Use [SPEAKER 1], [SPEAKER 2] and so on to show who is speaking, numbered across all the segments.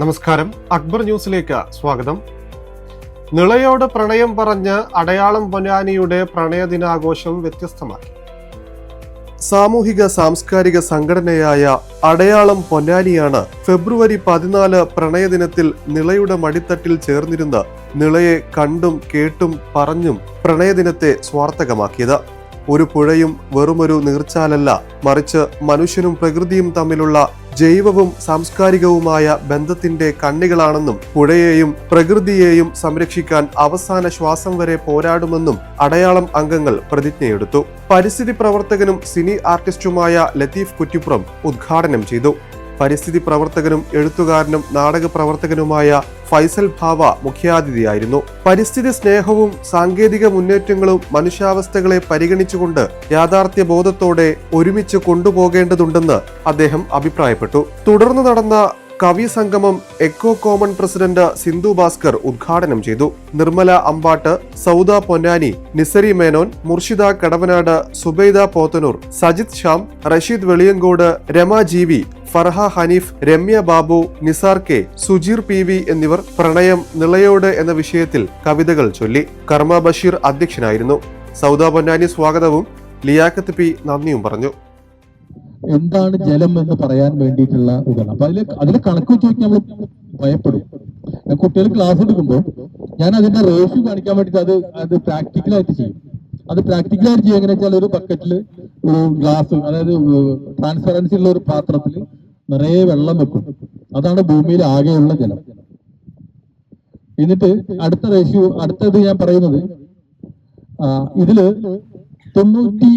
[SPEAKER 1] നമസ്കാരം. അക്ബർ ന്യൂസിലേക്ക് സ്വാഗതം. നിളയോട് പ്രണയം പറഞ്ഞ് അടയാളം പൊന്നാനിയുടെ പ്രണയദിനാഘോഷം വ്യത്യസ്തമാക്കി സാമൂഹിക സാംസ്കാരിക സംഘടനയായ അടയാളം പൊന്നാനിയാണ് ഫെബ്രുവരി പതിനാല് പ്രണയദിനത്തിൽ നിളയുടെ മടിത്തട്ടിൽ ചേർന്നിരുന്ന് നിളയെ കണ്ടും കേട്ടും പറഞ്ഞും പ്രണയദിനത്തെ സ്വാർത്ഥകമാക്കിയത്. ഒരു പുഴയും വെറുമൊരു നീർച്ചാലല്ല. മറിച്ച് മനുഷ്യനും പ്രകൃതിയും തമ്മിലുള്ള ജൈവവും സാംസ്കാരികവുമായ ബന്ധത്തിന്റെ കണ്ണികളാണെന്നും പുഴയെയും പ്രകൃതിയെയും സംരക്ഷിക്കാൻ അവസാന ശ്വാസം വരെ പോരാടുമെന്നും അടയാളം അംഗങ്ങൾ പ്രതിജ്ഞയെടുത്തു. പരിസ്ഥിതി പ്രവർത്തകനും സിനി ആർട്ടിസ്റ്റുമായ ലത്തീഫ് കുറ്റിപ്പുറം ഉദ്ഘാടനം ചെയ്തു. പരിസ്ഥിതി പ്രവർത്തകനും എഴുത്തുകാരനും നാടക പ്രവർത്തകനുമായ ഫൈസൽ ഭാവ മുഖ്യാതിഥിയായിരുന്നു. പരിസ്ഥിതി സ്നേഹവും സാങ്കേതിക മുന്നേറ്റങ്ങളും മനുഷ്യാവസ്ഥകളെ പരിഗണിച്ചുകൊണ്ട് യാഥാർത്ഥ്യ ബോധത്തോടെ ഒരുമിച്ച് കൊണ്ടുപോകേണ്ടതുണ്ടെന്ന് അദ്ദേഹം അഭിപ്രായപ്പെട്ടു. തുടർന്ന് നടന്ന കവി സംഗമം എക്കോ കോമൺ പ്രസിഡന്റ് സിന്ധു ഭാസ്കർ ഉദ്ഘാടനം ചെയ്തു. Nirmala Ambatt Sauda Ponnani Nisari Menon Murshida Kadavanad Subaida Pothanur Sajith Sham Rasheed Veliyankode Rama Jeevi Farha Haneef Ramya Babu Nisar K Sujeer P V എന്നിവർ പ്രണയം നിളയോട് എന്ന വിഷയത്തിൽ കവിതകൾ ചൊല്ലി. കർമ്മ ബഷീർ അധ്യക്ഷനായിരുന്നു. സൗദ പൊന്നാനി സ്വാഗതവും ലിയാക്കത്ത് പി നന്ദിയും പറഞ്ഞു.
[SPEAKER 2] എന്താണ് ജലം എന്ന് പറയാൻ വേണ്ടിയിട്ടുള്ള ഇതാണ്. അപ്പൊ അതിൽ അതിൽ കണക്ക് വെച്ച് നോക്കി നമ്മൾ ഭയപ്പെടും. കുട്ടികൾ ക്ലാസ് എടുക്കുമ്പോൾ ഞാൻ അതിന്റെ റേഷ്യോ കാണിക്കാൻ വേണ്ടിയിട്ട് അത് അത് പ്രാക്ടിക്കലായിട്ട് ചെയ്യും. അത് പ്രാക്ടിക്കലായിട്ട് ചെയ്യുക എങ്ങനെ വെച്ചാൽ ഒരു ബക്കറ്റിൽ ഒരു ഗ്ലാസ് അതായത് ട്രാൻസ്പെറൻസി ഉള്ള ഒരു പാത്രത്തിൽ നിറയെ വെള്ളം വെക്കും. അതാണ് ഭൂമിയിൽ ആകെയുള്ള ജലം. എന്നിട്ട് അടുത്ത റേഷ്യോ അടുത്തത് ഞാൻ പറയുന്നത് ഇതിൽ തൊണ്ണൂറ്റി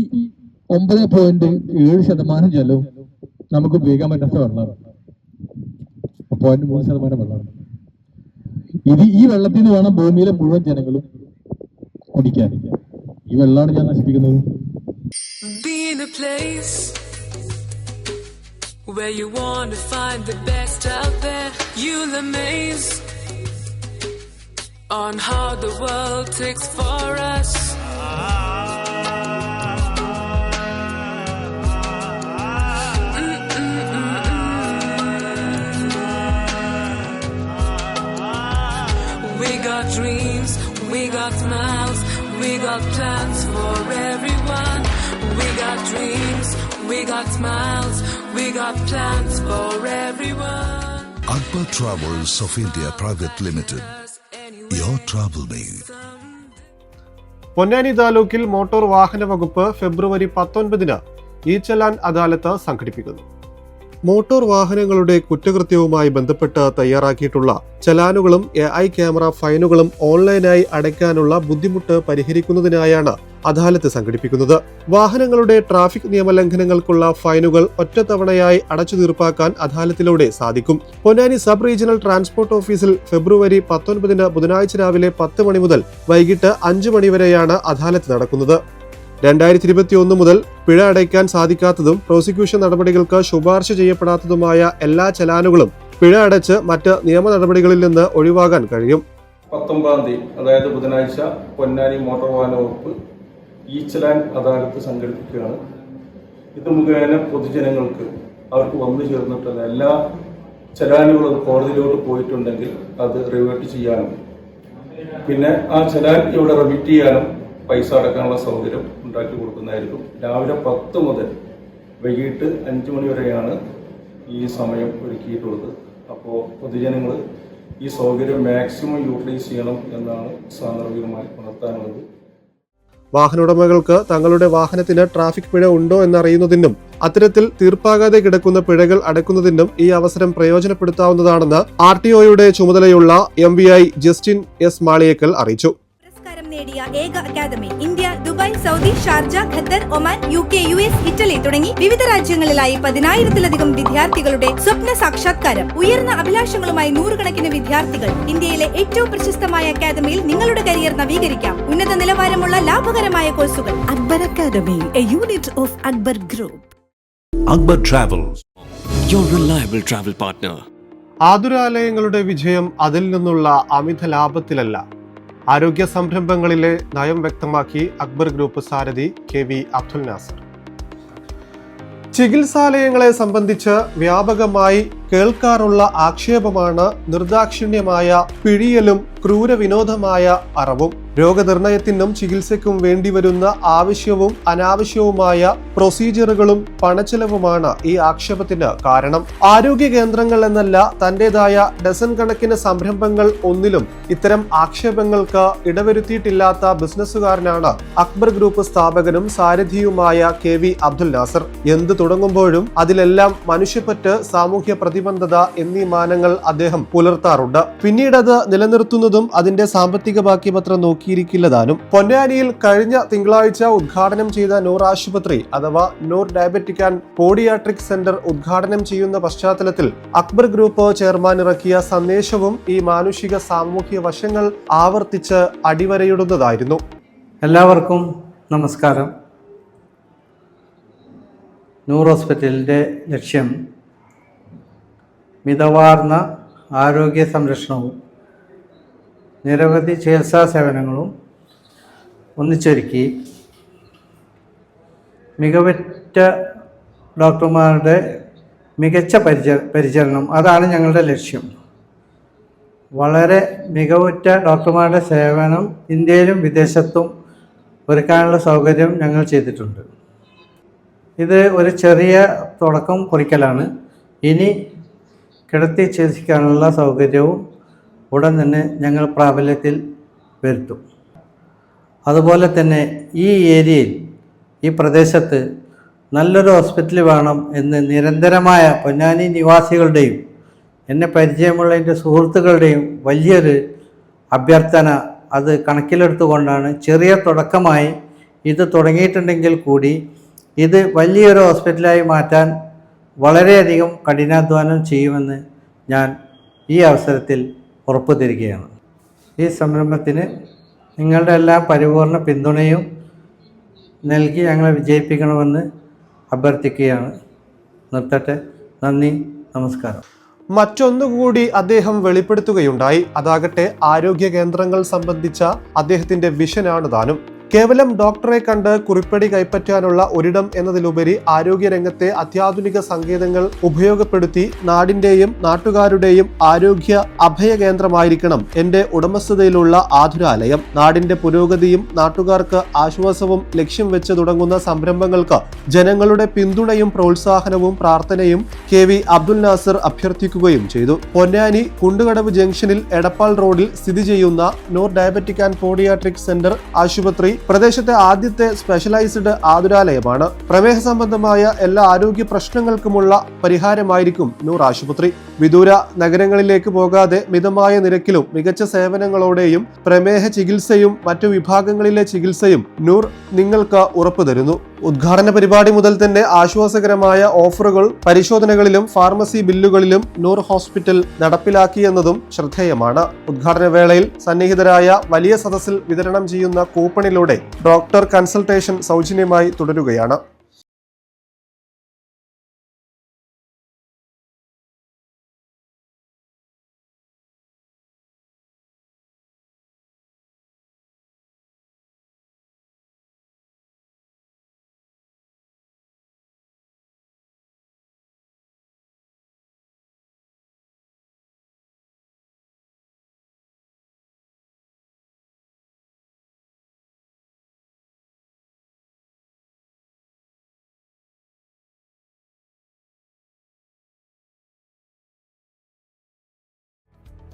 [SPEAKER 2] ഒമ്പത് പോയിന്റ് ഏഴ് ശതമാനം ജലവും നമുക്ക് ഉപയോഗിക്കാൻ പറ്റാത്ത വെള്ളമാണ് പോയിന്റ് മൂന്ന് ശതമാനം വെള്ളമാണ് ഇത് ഈ വെള്ളത്തിൽ നിന്ന് വേണം ഭൂമിയിലെ മുഴുവൻ ജനങ്ങളും കുടിക്കാൻ ഈ വെള്ളമാണ് ഞാൻ നശിപ്പിക്കുന്നത്
[SPEAKER 3] where you want to find the best out there. You'll amaze on how the world takes for us. Dreams, we got smiles, we got plans for everyone. We got dreams, we got smiles, we got plans for everyone.
[SPEAKER 4] Akbar Travels of India Private Limited. Your travel made.
[SPEAKER 1] Ponnani താലൂക്കിൽ motor വാഹന വകുപ്പ് ഫെബ്രുവരി പത്തൊൻപതിന് ഈ ചലാൻ അദാലത്ത് സംഘടിപ്പിക്കുന്നു motor വാഹനങ്ങളുടെ കുറ്റകൃത്യവുമായി ബന്ധപ്പെട്ട് തയ്യാറാക്കിയിട്ടുള്ള ചലാനുകളും എ ഐ ക്യാമറ ഫൈനുകളും ഓൺലൈനായി അടയ്ക്കാനുള്ള ബുദ്ധിമുട്ട് പരിഹരിക്കുന്നതിനായാണ് അദാലത്ത് സംഘടിപ്പിക്കുന്നത്. വാഹനങ്ങളുടെ ട്രാഫിക് നിയമലംഘനങ്ങൾക്കുള്ള ഫൈനുകൾ ഒറ്റത്തവണയായി അടച്ചു തീർപ്പാക്കാൻ അദാലത്തിലൂടെ സാധിക്കും. പൊന്നാനി സബ് റീജിയണൽ ട്രാൻസ്പോർട്ട് ഓഫീസിൽ ഫെബ്രുവരി പത്തൊൻപതിന് ബുധനാഴ്ച രാവിലെ പത്ത് മണി മുതൽ വൈകിട്ട് അഞ്ചു മണിവരെയാണ് അദാലത്ത് നടക്കുന്നത്. രണ്ടായിരത്തി ഇരുപത്തി ഒന്ന് മുതൽ പിഴ അടയ്ക്കാൻ സാധിക്കാത്തതും പ്രോസിക്യൂഷൻ നടപടികൾക്ക് ശുപാർശ ചെയ്യപ്പെടാത്തതുമായ എല്ലാ ചലാനുകളും പിഴ അടച്ച് മറ്റ് നിയമ നടപടികളിൽ നിന്ന് ഒഴിവാകാൻ കഴിയും.
[SPEAKER 5] പത്തൊമ്പതാം തീയതി അതായത് ബുധനാഴ്ച പൊന്നാനി മോട്ടോർ വാഹന വകുപ്പ് ഈ ചലാൻ അദാലത്ത് സംഘടിപ്പിക്കുകയാണ്. ഇത് മുഖേന പൊതുജനങ്ങൾക്ക് അവർക്ക് വന്നു ചേർന്നിട്ടുള്ള എല്ലാ ചലാനുകളും കോടതിയിലോട്ട് പോയിട്ടുണ്ടെങ്കിൽ അത് റിവേർട്ട് ചെയ്യാനും. പിന്നെ ആ ചലാൻ ഇവിടെ റിമിറ്റ് ചെയ്യാനും പൈസ അടക്കാനുള്ള സൗകര്യം ഉണ്ടാക്കി കൊടുക്കുന്നതായിരിക്കും. രാവിലെ പത്ത് മുതൽ വൈകിട്ട് അഞ്ച് മണി വരെയാണ് ഈ സമയം ഒരുക്കിയിട്ടുള്ളത്. അപ്പോൾ പൊതുജനങ്ങൾ ഈ സൗകര്യം മാക്സിമം യൂട്ടിലൈസ് ചെയ്യണം എന്നാണ് സാന്ദർഭികമായി ഉണർത്താനുള്ളത്.
[SPEAKER 1] വാഹനോടമകൾക്ക് തങ്ങളുടെ വാഹനത്തിന് ട്രാഫിക് പിഴ ഉണ്ടോ എന്നറിയുന്നതിനും അത്തരത്തിൽ തീർപ്പാകാതെ കിടക്കുന്ന പിഴകൾ അടക്കുന്നതിനും ഈ അവസരം പ്രയോജനപ്പെടുത്താവുന്നതാണെന്ന് ആർ ടി ഒയുടെ ചുമതലയുള്ള M V I Justin S Maliyekkal അറിയിച്ചു.
[SPEAKER 6] നേടിയ ഏക academy India Dubai Saudi Sharjah Qatar Oman U K U S Italy തുടങ്ങി വിവിധ രാജ്യങ്ങളിലായി പതിനായിരത്തിലധികം വിദ്യാർത്ഥികളുടെ സ്വപ്ന സാക്ഷാത്കാരം. ഉയർന്ന അഭിലാഷങ്ങളുമായി നൂറുകണക്കിന് വിദ്യാർത്ഥികൾ ഇന്ത്യയിലെ ഏറ്റവും പ്രശസ്തമായ അക്കാദമിയിൽ നിങ്ങളുടെ കരിയർ നവീകരിക്കാം. ഉന്നത നിലവാരമുള്ള ലാഭകരമായ കോഴ്സുകൾ. Akbar academy a unit of Akbar group
[SPEAKER 7] Akbar travels your reliable travel partner.
[SPEAKER 1] ആതുരാലയങ്ങളുടെ വിജയം അതിൽ നിന്നുള്ള അമിത ലാഭത്തിലല്ല. ആരോഗ്യ സംരംഭങ്ങളിലെ നയം വ്യക്തമാക്കി അക്ബർ ഗ്രൂപ്പ് സാരഥി കെ വി അബ്ദുൽ നാസർ. ചികിത്സാലയങ്ങളെ സംബന്ധിച്ച് വ്യാപകമായി കേൾക്കാറുള്ള ആക്ഷേപമാണ് നിർദാക്ഷിണ്യമായ പിഴിയലും ക്രൂരവിനോദമായ അറവും. രോഗനിർണയത്തിനും ചികിത്സയ്ക്കും വേണ്ടിവരുന്ന ആവശ്യവും അനാവശ്യവുമായ പ്രൊസീജിയറുകളും പണച്ചെലവുമാണ് ഈ ആക്ഷേപത്തിന് കാരണം. ആരോഗ്യ കേന്ദ്രങ്ങൾ എന്നല്ല തന്റേതായ ഡസൻ കണക്കിന് സംരംഭങ്ങൾ ഒന്നിലും ഇത്തരം ആക്ഷേപങ്ങൾക്ക് ഇടവരുത്തിയിട്ടില്ലാത്ത ബിസിനസ്സുകാരനാണ് അക്ബർ ഗ്രൂപ്പ് സ്ഥാപകനും സാരഥിയുമായ കെ വി അബ്ദുൽ നാസർ. എന്ത് തുടങ്ങുമ്പോഴും അതിലെല്ലാം മനുഷ്യപ്പറ്റ് സാമൂഹ്യ പ്രതിബദ്ധത എന്നീ മാനങ്ങൾ അദ്ദേഹം പുലർത്താറുണ്ട്. പിന്നീട് അത് നിലനിർത്തുന്നതും അതിന്റെ സാമ്പത്തിക ബാക്കിപത്രം നോക്കിയിരിക്കില്ലതാനും പൊന്നാനിയിൽ കഴിഞ്ഞ തിങ്കളാഴ്ച ഉദ്ഘാടനം ചെയ്ത നൂർ ആശുപത്രി അഥവാ Noor diabetic and podiatric centre ഉദ്ഘാടനം ചെയ്യുന്ന പശ്ചാത്തലത്തിൽ അക്ബർ ഗ്രൂപ്പ് ചെയർമാൻ ഇറക്കിയ സന്ദേശവും ഈ മാനുഷിക സാമൂഹ്യ വശങ്ങൾ ആവർത്തിച്ച് അടിവരയിടുന്നതായിരുന്നു.
[SPEAKER 8] എല്ലാവർക്കും നമസ്കാരം. നൂർ ഹോസ്പിറ്റലിന്റെ ലക്ഷ്യം മിതവാർന്ന ആരോഗ്യ സംരക്ഷണവും നിരവധി ചികിത്സാ സേവനങ്ങളും ഒന്നിച്ചൊരുക്കി മികവറ്റ ഡോക്ടർമാരുടെ മികച്ച പരിച പരിചരണം. അതാണ് ഞങ്ങളുടെ ലക്ഷ്യം. വളരെ മികവുറ്റ ഡോക്ടർമാരുടെ സേവനം ഇന്ത്യയിലും വിദേശത്തും ഒരുക്കാനുള്ള സൗകര്യം ഞങ്ങൾ ചെയ്തിട്ടുണ്ട്. ഇത് ഒരു ചെറിയ തുടക്കം കുറിക്കലാണ്. ഇനി കിടത്തി ചികിത്സിക്കാനുള്ള സൗകര്യവും ഉടൻ തന്നെ ഞങ്ങൾ പ്രാബല്യത്തിൽ വരുത്തും. അതുപോലെ തന്നെ ഈ ഏരിയയിൽ ഈ പ്രദേശത്ത് നല്ലൊരു ഹോസ്പിറ്റൽ വേണം എന്ന് നിരന്തരമായ പൊന്നാനി നിവാസികളുടെയും എന്നെ പരിചയമുള്ള എന്റെ സുഹൃത്തുക്കളുടെയും വലിയൊരു അഭ്യർത്ഥന അത് കണക്കിലെടുത്തുകൊണ്ടാണ് ചെറിയ തുടക്കമായി ഇത് തുടങ്ങിയിട്ടുണ്ടെങ്കിൽ കൂടി ഇത് വലിയൊരു ഹോസ്പിറ്റലായി മാറ്റാൻ വളരെയധികം കഠിനാധ്വാനം ചെയ്യുമെന്ന് ഞാൻ ഈ അവസരത്തിൽ ഉറപ്പു തരികയാണ് ഈ സംരംഭത്തിന് നിങ്ങളുടെ എല്ലാ പരിപൂർണ പിന്തുണയും നൽകി ഞങ്ങളെ വിജയിപ്പിക്കണമെന്ന് അഭ്യർത്ഥിക്കുകയാണ്. നിർത്തട്ടെ. നന്ദി. നമസ്കാരം.
[SPEAKER 1] മറ്റൊന്നുകൂടി അദ്ദേഹം വെളിപ്പെടുത്തുകയുണ്ടായി. അതാകട്ടെ ആരോഗ്യ കേന്ദ്രങ്ങൾ സംബന്ധിച്ച അദ്ദേഹത്തിന്റെ വിഷനാണ് താനും. കേവലം ഡോക്ടറെ കണ്ട് കുറിപ്പടി കൈപ്പറ്റാനുള്ള ഒരിടം എന്നതിലുപരി ആരോഗ്യരംഗത്തെ അത്യാധുനിക സങ്കേതങ്ങൾ ഉപയോഗപ്പെടുത്തി നാടിന്റെയും നാട്ടുകാരുടെയും ആരോഗ്യ അഭയ കേന്ദ്രമായിരിക്കണം എന്റെ ഉടമസ്ഥതയിലുള്ള ആതുരാലയം. നാടിന്റെ പുരോഗതിയും നാട്ടുകാർക്ക് ആശ്വാസവും ലക്ഷ്യം വെച്ച് തുടങ്ങുന്ന സംരംഭങ്ങൾക്ക് ജനങ്ങളുടെ പിന്തുണയും പ്രോത്സാഹനവും പ്രാർത്ഥനയും കെ വി അബ്ദുൽ നാസർ അഭ്യർത്ഥിക്കുകയും ചെയ്തു. പൊന്നാനി കുണ്ടുകടവ് ജംഗ്ഷനിൽ എടപ്പാൾ റോഡിൽ സ്ഥിതി ചെയ്യുന്ന Noor diabetic and podiatric centre ആശുപത്രി പ്രദേശത്തെ ആദ്യത്തെ സ്പെഷ്യലൈസ്ഡ് ആതുരാലയമാണ്. പ്രമേഹ സംബന്ധമായ എല്ലാ ആരോഗ്യ പ്രശ്നങ്ങൾക്കുമുള്ള പരിഹാരമായിരിക്കും നൂർ ആശുപത്രി. വിദൂര നഗരങ്ങളിലേക്ക് പോകാതെ മിതമായ നിരക്കിലും മികച്ച സേവനങ്ങളോടെയും പ്രമേഹ ചികിത്സയും മറ്റു വിഭാഗങ്ങളിലെ ചികിത്സയും നൂർ നിങ്ങൾക്ക് ഉറപ്പു തരുന്നു ഉദ്ഘാടന പരിപാടി മുതൽ തന്നെ ആശ്വാസകരമായ ഓഫറുകൾ പരിശോധനകളിലും ഫാർമസി ബില്ലുകളിലും നൂർ ഹോസ്പിറ്റൽ നടപ്പിലാക്കിയെന്നതും ശ്രദ്ധേയമാണ്. ഉദ്ഘാടന വേളയിൽ സന്നിഹിതരായ വലിയ സദസ്സിൽ വിതരണം ചെയ്യുന്ന കൂപ്പണിലൂടെ ഡോക്ടർ കൺസൾട്ടേഷൻ സൗജന്യമായി തുടരുകയാണ്.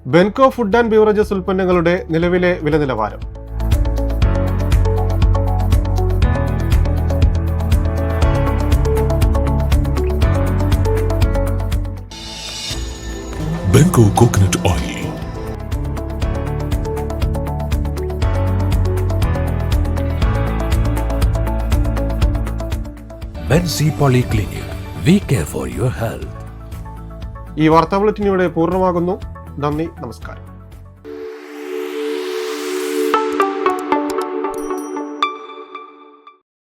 [SPEAKER 1] ബെൻകോ ഫുഡ് ആൻഡ് ബീവറേജസ് ഉൽപ്പന്നങ്ങളുടെ നിലവിലെ വില നിലവാരം
[SPEAKER 4] Benco coconut oil
[SPEAKER 9] Benzi Polyclinic. We care for your health.
[SPEAKER 1] ഈ വാർത്താ ബുള്ളറ്റിൻ ഇവിടെ പൂർണമാകുന്നു നന്ദി നമസ്കാരം.